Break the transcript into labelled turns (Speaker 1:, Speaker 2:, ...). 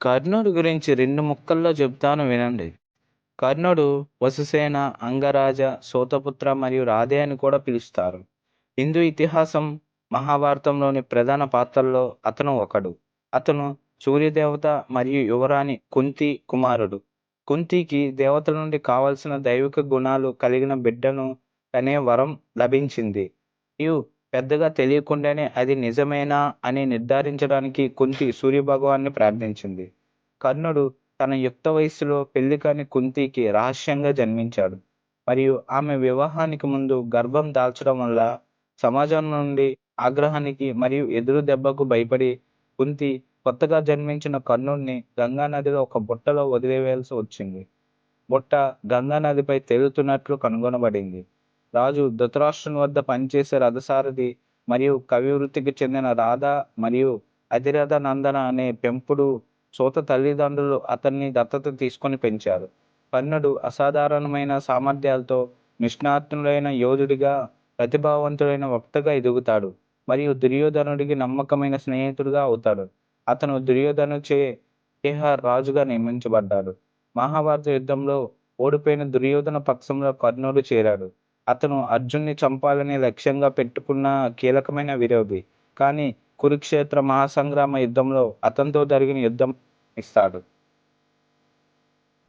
Speaker 1: కర్ణుడు గురించి రెండు ముక్కల్లో చెప్తాను వినండి. కర్ణుడు వసుసేన, అంగరాజ, సోతపుత్ర మరియు రాధే అని కూడా పిలుస్తారు. హిందూ ఇతిహాసం, మహాభారతంలోని ప్రధాన పాత్రల్లో అతను ఒకడు. అతను సూర్యదేవత మరియు యువరాణి కుంతి కుమారుడు. కుంతికి దేవతల నుండి కావలసిన దైవిక గుణాలు కలిగిన బిడ్డను అనే వరం లభించింది. మరియు పెద్దగా తెలియకుండానే అది నిజమేనా అని నిర్ధారించడానికి కుంతి సూర్యభగవాన్ని ప్రార్థించింది. కర్ణుడు తన యుక్త వయస్సులో పెళ్ళి కాని కుంతికి రహస్యంగా జన్మించాడు మరియు ఆమె వివాహానికి ముందు గర్భం దాల్చడం వల్ల సమాజం నుండి ఆగ్రహానికి మరియు ఎదురు దెబ్బకు భయపడి కుంతి కొత్తగా జన్మించిన కర్ణుడిని గంగానదిలో ఒక బుట్టలో వదిలివేయాల్సి వచ్చింది. బుట్ట గంగానదిపై తేలుతున్నట్లు కనుగొనబడింది. రాజు ధృతరాష్ట్రుని వద్ద పనిచేసే రథసారథి మరియు కవి వృత్తికి చెందిన రాధ మరియు అధిరథ నందన అనే పెంపుడు సూత తల్లిదండ్రులు అతన్ని దత్తత తీసుకొని పెంచారు. కర్ణుడు అసాధారణమైన సామర్థ్యాలతో నిష్ణాతులైన యోధుడిగా, ప్రతిభావంతుడైన వక్తగా ఎదుగుతాడు మరియు దుర్యోధనుడికి నమ్మకమైన స్నేహితుడిగా అవుతాడు. అతను దుర్యోధనుచే చేహార్ రాజుగా నియమించబడ్డాడు. మహాభారత యుద్ధంలో ఓడిపోయిన దుర్యోధన పక్షంలో కర్ణుడు చేరాడు. అతను అర్జున్ని చంపాలని లక్ష్యంగా పెట్టుకున్న కీలకమైన విరోధి. కానీ కురుక్షేత్ర మహాసంగ్రామ యుద్ధంలో అతనితో జరిగిన యుద్ధం ఇస్తాడు.